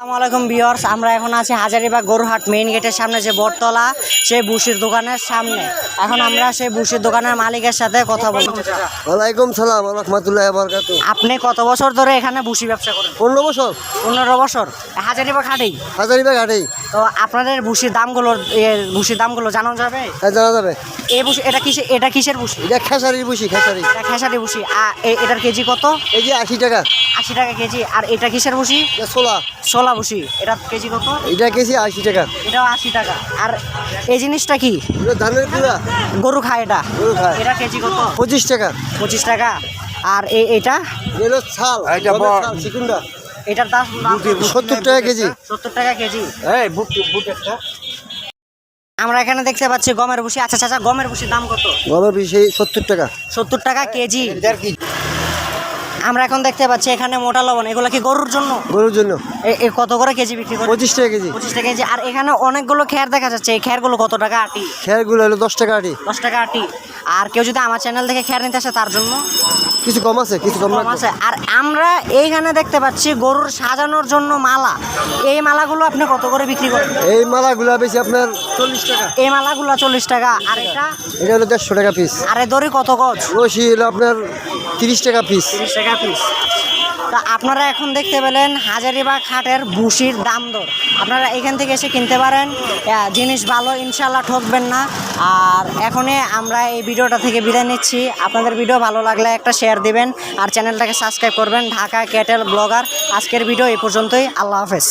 আসসালামু আলাইকুম বিয়ার্স আমরা এখন আছি হাজারিবাগ গরুহাট মেইন গেটের সামনে যে বটতলা সেই বুসির দোকানের সামনে। এখন আমরা সেই বুসির দোকানের মালিকের সাথে কথা বলব। ওয়ালাইকুম সালাম রহমতুল্লাহ বরকাত আপনি কত বছর ধরে এখানে বুসি ব্যবসা করেন? পনেরো বছর। পনেরো বছর। হাজারিবাগ হাটেই? হাজারিবাগ হাটেই। তো আপনাদের বুসির দামগুলো বুসির দামগুলো জানা যাবে? হ্যাঁ জানা যাবে। এই বুসি এটা কিসে এটা কিসের বুসি এটা খেসারির বুঝি খেসারি। এটা খেসারি বুসি এটার কেজি কত? এই যে আশি টাকা। আশি টাকা কেজি। আর এটা কিসের বুসি এটা ছোলা। ছোলা বুসি। এটা কেজি কত? এটা কেজি আশি টাকা। এটাও আশি টাকা। আর এই জিনিসটা কি? ধানের কুড়া গরু খায় এটা? গরু খায়। এটা কেজি কত? পঁচিশ টাকা। পঁচিশ টাকা। আর এই এটা? এটা ছাল। চিকুনটা এটার দাম সত্তর টাকা কেজি। সত্তর টাকা কেজি। এই বুট বুট একটা। আমরা এখানে দেখতে পাচ্ছি গমের ভুসি। আচ্ছা চাচা গমের ভুসির দাম কত? গমের বেশি সত্তর টাকা। সত্তর টাকা কেজি। আমরা এখন দেখতে পাচ্ছি এখানে মোটা লবণ এগুলো কি গরুর জন্য? গরুর জন্য। এ- কত করে কেজি বিক্রি করে? পঁচিশ টাকা কেজি। পঁচিশ টাকা কেজি। আর এখানে অনেকগুলো খেয়ার দেখা যাচ্ছে এই খেয়ারগুলো কত টাকা আটি? খেয়ারগুলো হলো দশ টাকা আটি। দশ টাকা আটি। আর কেউ যদি আমার চ্যানেল থেকে খেয়ার নিতে আসে তার জন্য? কিছু কম আছে কিছু কম কম আছে। আর আমরা এইখানে দেখতে পাচ্ছি গরুর সাজানোর জন্য মালা। এই মালাগুলো আপনি কত করে বিক্রি করেন? এই মালাগুলো বেশি আপনার চল্লিশ টাকা। এই মালাগুলো চল্লিশ টাকা। আর এটা? এটা হলো দেড়শো টাকা পিস আর দড়ি কত গজ? রশি হলো আপনার তিরিশ টাকা পিস তিরিশ টাকা পিস তা আপনারা এখন দেখতে পেলেন হাজারিবাগ হাটের ভুসির দাম দর। আপনারা এখান থেকে এসে কিনতে পারেন। জিনিস ভালো ইনশাল্লাহ ঠকবেন না। আর এখনই আমরা এই ভিডিওটা থেকে বিদায় নিচ্ছি। আপনাদের ভিডিও ভালো লাগলে একটা শেয়ার দিবেন। আর চ্যানেলটাকে সাবস্ক্রাইব করবেন। Dhaka cattle blogger. আজকের ভিডিও এই পর্যন্তই। আল্লাহ হাফেজ।